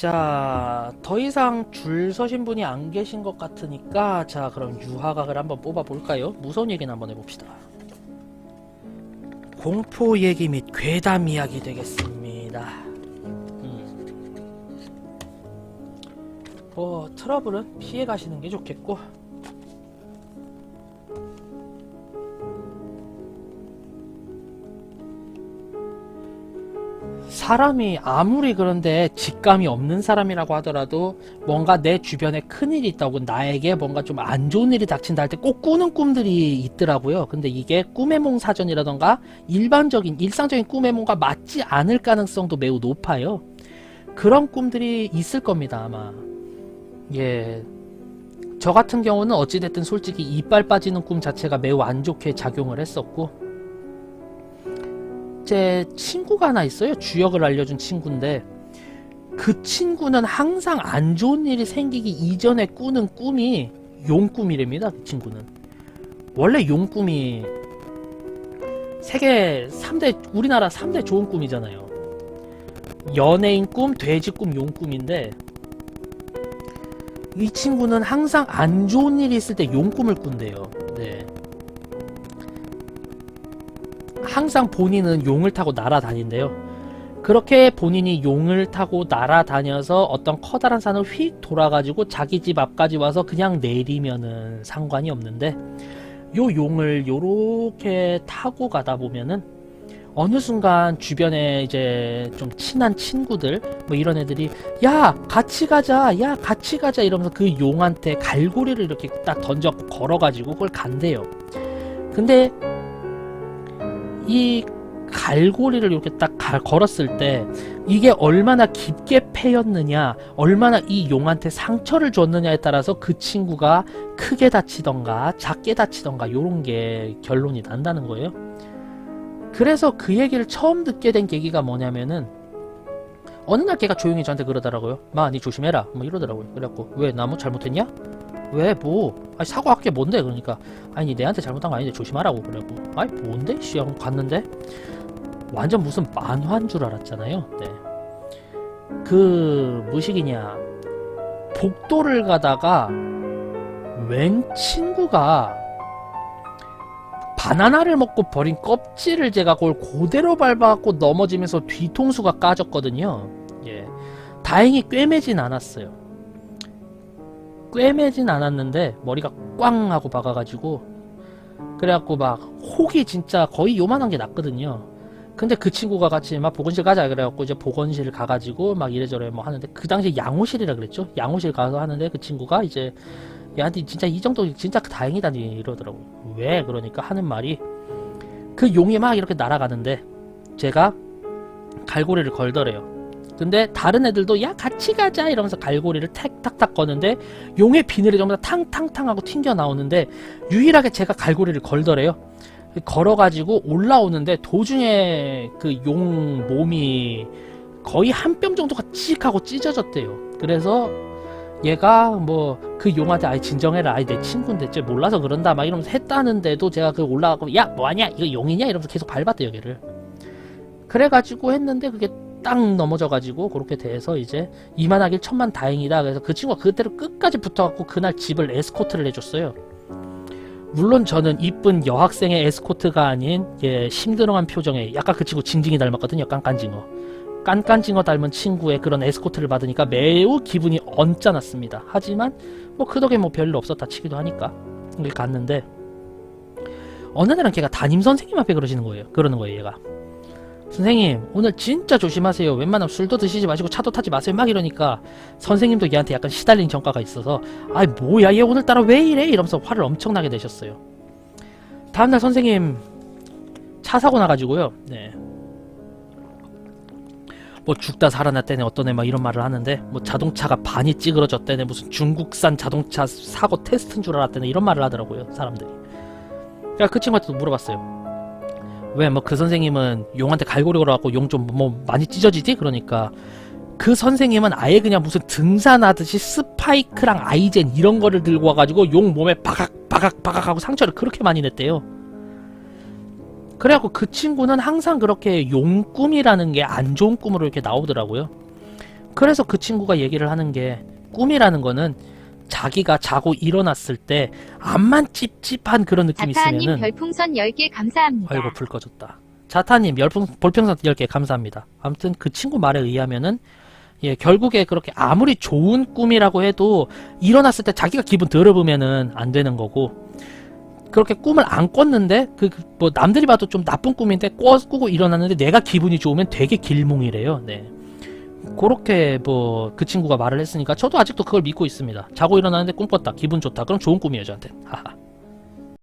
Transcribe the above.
자, 더 이상 줄 서신 분이 안 계신 것 같으니까 자, 그럼 유화각을 한번 뽑아 볼까요? 무서운 얘기는 한번 해봅시다. 공포 얘기 및 괴담 이야기 되겠습니다. 음. 뭐 트러블은 피해 가시는 게 좋겠고. 사람이 아무리 그런데 직감이 없는 사람이라고 하더라도 뭔가 내 주변에 큰일이 있다고 나에게 뭔가 좀 안 좋은 일이 닥친다 할 때 꼭 꾸는 꿈들이 있더라고요. 근데 이게 꿈의 몽 사전이라던가 일반적인 일상적인 꿈의 몽과 맞지 않을 가능성도 매우 높아요. 그런 꿈들이 있을 겁니다, 아마. 예. 저 같은 경우는 어찌됐든 솔직히 이빨 빠지는 꿈 자체가 매우 안 좋게 작용을 했었고, 제 친구가 하나 있어요. 주역을 알려준 친구인데 그 친구는 항상 안 좋은 일이 생기기 이전에 꾸는 꿈이 용꿈이랍니다. 그 친구는 원래 용꿈이 세계 3대 우리나라 3대 좋은 꿈이잖아요. 연예인 꿈, 돼지 꿈, 용 꿈인데 이 친구는 항상 안 좋은 일이 있을 때 용 꿈을 꾼대요. 네. 항상 본인은 용을 타고 날아다닌대요. 그렇게 본인이 용을 타고 날아다녀서 어떤 커다란 산을 휙 돌아가지고 자기 집 앞까지 와서 그냥 내리면은 상관이 없는데 요 용을 요렇게 타고 가다 보면은 어느 순간 주변에 이제 좀 친한 친구들 뭐 이런 애들이 야 같이 가자 야 같이 가자 이러면서 그 용한테 갈고리를 이렇게 딱 던져 걸어가지고 그걸 간대요. 근데 이 갈고리를 이렇게 딱 갈- 걸었을 때 이게 얼마나 깊게 패였느냐, 얼마나 이 용한테 상처를 줬느냐에 따라서 그 친구가 크게 다치던가 작게 다치던가 요런 게 결론이 난다는 거예요. 그래서 그 얘기를 처음 듣게 된 계기가 뭐냐면은 어느 날 걔가 조용히 저한테 그러더라고요. 마, 니 조심해라. 뭐 이러더라고요. 그래갖고 왜 나 뭐 잘못했냐? 왜 뭐? 아니 사과할 게 뭔데? 그러니까 아니 내한테 잘못한 거 아닌데 조심하라고 그러고 아니 뭔데? 씨 하고 갔는데 완전 무슨 만화인 줄 알았잖아요. 네. 그 무식이냐 복도를 가다가 웬 친구가 바나나를 먹고 버린 껍질을 제가 그걸 그대로 밟아갖고 넘어지면서 뒤통수가 까졌거든요. 예. 다행히 꿰매진 않았어요. 꿰매진 않았는데 머리가 꽝 하고 박아가지고 그래갖고 막 혹이 진짜 거의 요만한 게 났거든요. 근데 그 친구가 같이 막 보건실 가자 그래갖고 이제 보건실 가가지고 막 이래저래 뭐 하는데 그 당시에 양호실이라 그랬죠. 양호실 가서 하는데 그 친구가 이제 야한테 진짜 이 정도 진짜 다행이다 이러더라고. 왜 그러니까 하는 말이 그 용이 막 이렇게 날아가는데 제가 갈고리를 걸더래요. 근데 다른 애들도 야 같이 가자 이러면서 갈고리를 탁탁탁 거는데 용의 비늘이 전부 다 탕탕탕 하고 튕겨 나오는데 유일하게 제가 갈고리를 걸더래요. 걸어가지고 올라오는데 도중에 그 용 몸이 거의 한 뼘 정도가 찍 하고 찢어졌대요. 그래서 얘가 뭐 그 용한테 아이 진정해라 아이 내 친구인데 쟤 몰라서 그런다 막 이러면서 했다는데도 제가 그 올라가고 야 뭐하냐 이거 용이냐 이러면서 계속 밟았대요 얘를 그래가지고 했는데 그게 딱 넘어져가지고 그렇게 돼서 이제 이만하길 천만 다행이다. 그래서 그 친구가 그대로 끝까지 붙어갖고 그날 집을 에스코트를 해줬어요. 물론 저는 이쁜 여학생의 에스코트가 아닌 예, 심드렁한 표정에 약간 그 친구 징징이 닮았거든요 깐깐징어. 깐깐징어 닮은 친구의 그런 에스코트를 받으니까 매우 기분이 언짢았습니다. 하지만 뭐 그 덕에 뭐 별일 없었다 치기도 하니까 갔는데 어느 날은 걔가 담임 선생님 앞에 그러시는 거예요 그러는 거예요 얘가 선생님 오늘 진짜 조심하세요. 웬만하면 술도 드시지 마시고 차도 타지 마세요. 막 이러니까 선생님도 얘한테 약간 시달린 전과가 있어서 아이 뭐야 얘 오늘따라 왜 이래? 이러면서 화를 엄청나게 내셨어요. 다음날 선생님 차 사고 나가지고요. 네. 뭐 죽다 살아났다네 어떤 애 막 이런 말을 하는데 뭐 자동차가 반이 찌그러졌다네 무슨 중국산 자동차 사고 테스트인 줄 알았다네 이런 말을 하더라고요 사람들이. 그러니까 그 친구한테도 물어봤어요 왜 뭐 그 선생님은 용한테 갈고리 걸어갖고 용 좀 뭐 많이 찢어지지? 그러니까 그 선생님은 아예 그냥 무슨 등산하듯이 스파이크랑 아이젠 이런 거를 들고 와가지고 용 몸에 바각 바각 바각 하고 상처를 그렇게 많이 냈대요. 그래갖고 그 친구는 항상 그렇게 용 꿈이라는 게 안 좋은 꿈으로 이렇게 나오더라고요. 그래서 그 친구가 얘기를 하는 게 꿈이라는 거는 자기가 자고 일어났을 때 암만 찝찝한 그런 느낌이 자타님 있으면은 별풍선 10개 감사합니다. 아이고 불 꺼졌다. 자타님 열풍 볼평선 10개 감사합니다. 아무튼 그 친구 말에 의하면은 예 결국에 그렇게 아무리 좋은 꿈이라고 해도 일어났을 때 자기가 기분 더러우면은 안 되는 거고 그렇게 꿈을 안 꿨는데 그 뭐 남들이 봐도 좀 나쁜 꿈인데 꿔 꾸고 일어났는데 내가 기분이 좋으면 되게 길몽이래요. 네. 그렇게 뭐 그 친구가 말을 했으니까 저도 아직도 그걸 믿고 있습니다. 자고 일어났는데 꿈 꿨다. 기분 좋다. 그럼 좋은 꿈이에요, 저한테. 하하.